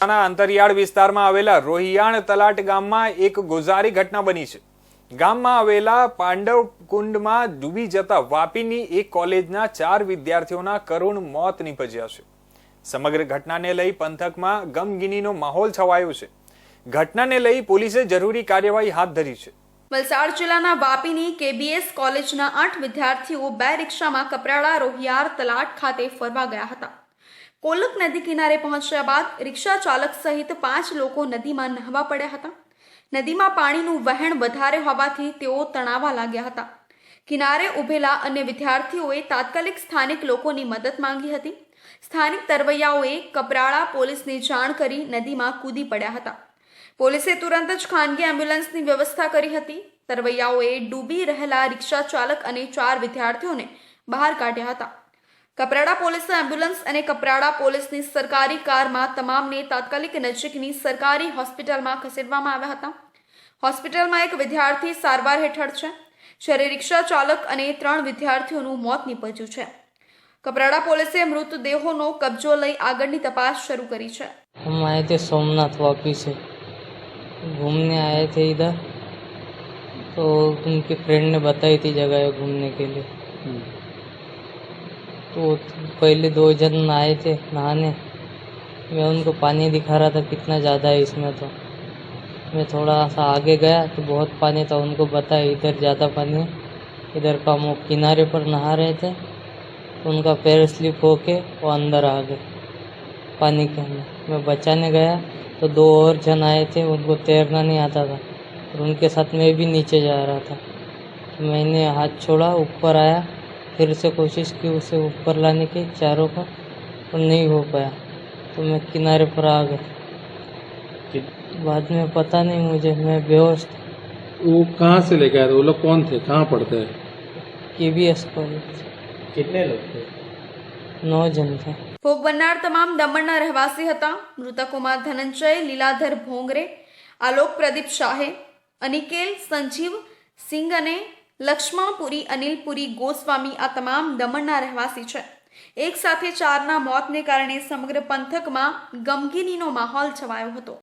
અંતરિયાળ વિસ્તારમાં આવેલા રોહિયાણ તલાટ ગામમાં એક ગોઝારી ઘટના બની છે. ગામમાં આવેલા પાંડવ કુંડમાં ડૂબી જતા વાપીની એક કોલેજના ચાર વિદ્યાર્થીઓના કરુણ મોત નીપજ્યા છે. સમગ્ર ઘટનાને લઈ પંથકમાં ગમગીનીનો માહોલ છવાયો છે. ઘટનાને લઈ પોલીસે જરૂરી કાર્યવાહી હાથ ધરી છે. વલસાડ જિલ્લાના વાપીની કેબીએસ કોલેજના આઠ વિદ્યાર્થીઓ બે રિક્ષામાં કપરાડા રોહિયાર તલાટ ખાતે ફરવા ગયા હતા. કોલક નદી કિનારે પહોંચ્યા બાદ રિક્ષા ચાલક સહિત પાંચ લોકો નદીમાં નહાવા પડ્યા હતા. નદીમાં પાણીનું વહેણ વધારે હોવાથી તેઓ તણાવા લાગ્યા હતા. કિનારે ઉભેલા અન્ય વિદ્યાર્થીઓએ તાત્કાલિક સ્થાનિક લોકોની મદદ માંગી હતી. સ્થાનિક તરવૈયાઓએ કપરાળા પોલીસને જાણ કરી નદીમાં કૂદી પડ્યા હતા. પોલીસે તુરંત જ ખાનગી એમ્બ્યુલન્સની વ્યવસ્થા કરી હતી. તરવૈયાઓએ ડૂબી રહેલા રિક્ષા ચાલક અને ચાર વિદ્યાર્થીઓને બહાર કાઢ્યા હતા. કપરાડા પોલીસે એમ્બ્યુલન્સ અને કપરાડા પોલીસની સરકારી કારમાં તમામને તાત્કાલિક નજીકની સરકારી હોસ્પિટલમાં ખસેડવામાં આવ્યા હતા હોસ્પિટલમાં એક વિદ્યાર્થી સારવાર હેઠળ છે જ્યારે રિક્ષા ચાલક અને ત્રણ વિદ્યાર્થીઓનું મોત નીપજ્યું છે કપરાડા પોલીસે મૃતદેહોનો કબજો લઈ આગળની તપાસ શરૂ કરી છે हम आए थे सोमनाथ वापी से घूमने आए थे इधर तो उनके फ्रेंड ने बताई थी जगह घूमने के लिए तो पहले दो जन आए थे नहाने। मैं उनको पानी दिखा रहा था कितना ज़्यादा है इसमें तो। मैं थोड़ा सा आगे गया तो बहुत पानी था, उनको बताया इधर ज़्यादा पानी है। इधर का वो किनारे पर नहा रहे थे। तो उनका पैर स्लिप होके वो अंदर आ गए पानी के अंदर। मैं बचाने गया तो दो और जन आए थे, उनको तैरना नहीं आता था और उनके साथ मैं भी नीचे जा रहा था। तो मैंने हाथ छोड़ा, ऊपर आया। फिर से कोशिश की उसे ऊपर लाने की चारों को पर नहीं हो पाया तो मैं किनारे पर आ गया बाद में पता नहीं मुझे मैं बेहोश था वो कहाँ से लेके आए थे वो लोग कौन थे कहाँ पढ़ते हैं के बी एस कॉलेज कितने लोग थे नौ जन थे ભોગ બનનાર તમામ દમણના રહેવાસી હતા મૃતકોમાં ધનંજય લીલાધર ભોંગરે આલોક પ્રદીપ શાહે અનિકેલ સંજીવ સિંઘ અને લક્ષ્મણપુરી, અનિલપુરી, ગોસ્વામી આ તમામ દમણના રહેવાસી છે. એક સાથે ચારના મોતને કારણે સમગ્ર પંથકમાં ગમગીનીનો માહોલ છવાયો હતો.